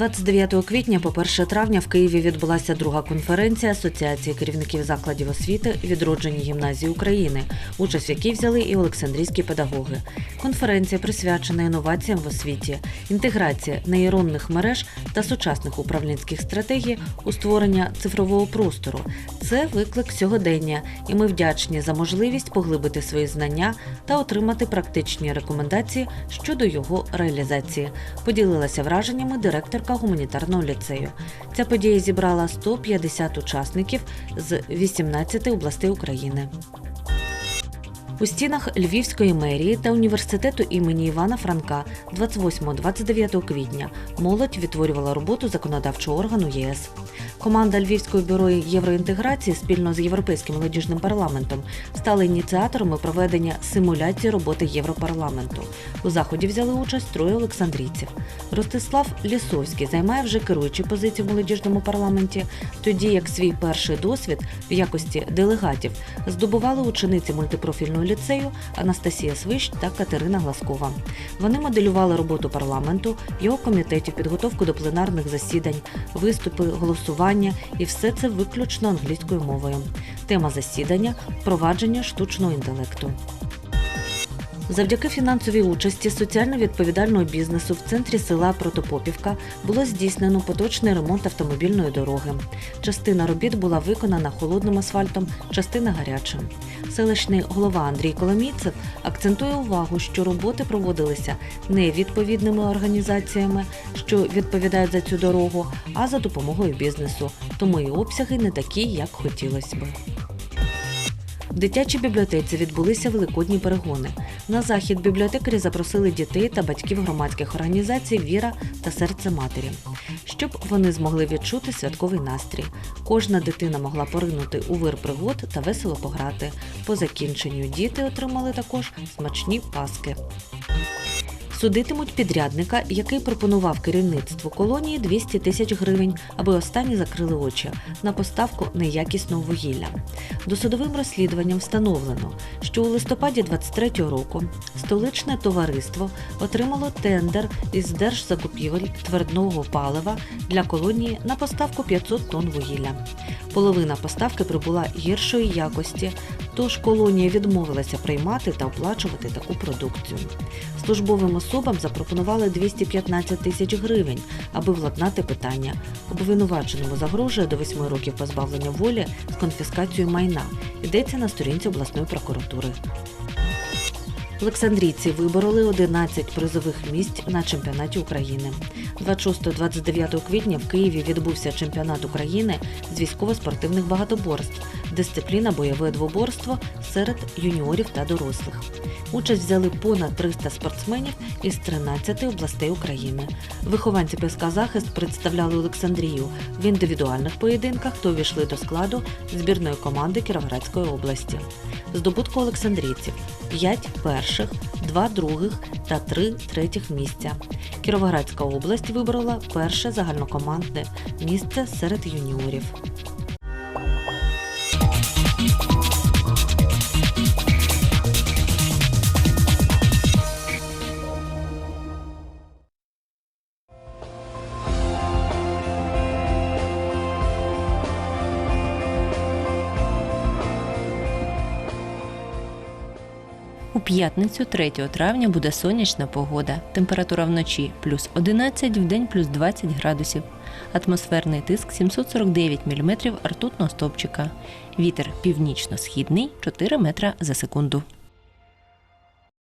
29 квітня по 1 травня в Києві відбулася друга конференція Асоціації керівників закладів освіти відроджені гімназії України, участь в якій взяли і Олександрійські педагоги. Конференція присвячена інноваціям в освіті, інтеграції нейронних мереж та сучасних управлінських стратегій у створення цифрового простору. Це виклик сьогодення, і ми вдячні за можливість поглибити свої знання та отримати практичні рекомендації щодо його реалізації. Поділилася враженнями директорка гуманітарного ліцею. Ця подія зібрала 150 учасників з 18 областей України. У стінах Львівської мерії та університету імені Івана Франка 28-29 квітня молодь відтворювала роботу законодавчого органу ЄС. Команда Львівського бюро євроінтеграції спільно з Європейським молодіжним парламентом стали ініціаторами проведення симуляції роботи Європарламенту. У заході взяли участь троє олександрійців. Ростислав Лісовський займає вже керуючі позиції в молодіжному парламенті, тоді як свій перший досвід в якості делегатів здобували учениці мультипрофільного ліцею Анастасія Свищ та Катерина Гласкова. Вони моделювали роботу парламенту, його комітетів, підготовку до пленарних засідань, виступи, голосування і все це виключно англійською мовою. Тема засідання впровадження штучного інтелекту. Завдяки фінансовій участі соціально відповідального бізнесу в центрі села Протопопівка було здійснено поточний ремонт автомобільної дороги. Частина робіт була виконана холодним асфальтом, частина гарячим. Селищний голова Андрій Коломійцев акцентує увагу, що роботи проводилися не відповідними організаціями, що відповідають за цю дорогу, а за допомогою бізнесу. Тому і обсяги не такі, як хотілося би. В дитячій бібліотеці відбулися великодні перегони. На захід бібліотекарі запросили дітей та батьків громадських організацій Віра та серце матері, щоб вони змогли відчути святковий настрій. Кожна дитина могла поринути у вир пригод та весело пограти. По закінченню діти отримали також смачні паски. Судитимуть підрядника, який пропонував керівництву колонії 200 тисяч гривень, аби останні закрили очі на поставку неякісного вугілля. Досудовим розслідуванням встановлено, що у листопаді 23-го року столичне товариство отримало тендер із держзакупівель твердного палива для колонії на поставку 500 тонн вугілля. Половина поставки прибула гіршої якості, тож колонія відмовилася приймати та оплачувати таку продукцію. Службовим особам запропонували 215 тисяч гривень, аби владнати питання. Обвинуваченому загрожує до 8 років позбавлення волі з конфіскацією майна. Йдеться на сторінці обласної прокуратури. Олександрійці вибороли 11 призових місць на чемпіонаті України. 26-29 квітня в Києві відбувся чемпіонат України з військово-спортивних багатоборств, дисципліна бойове двоборство серед юніорів та дорослих. Участь взяли понад 300 спортсменів із 13 областей України. Вихованці ПСК Захист представляли Олександрію в індивідуальних поєдинках, то увійшли до складу збірної команди Кіровоградської області. Здобутку Олександрійців 5 перших, 2 других та 3 третіх місця. Кіровоградська область виборола перше загальнокомандне місце серед юніорів. У п'ятницю 3 травня буде сонячна погода. Температура вночі плюс 11, вдень плюс 20 градусів. Атмосферний тиск 749 мм ртутного стовпчика. Вітер північно-східний 4 метра за секунду.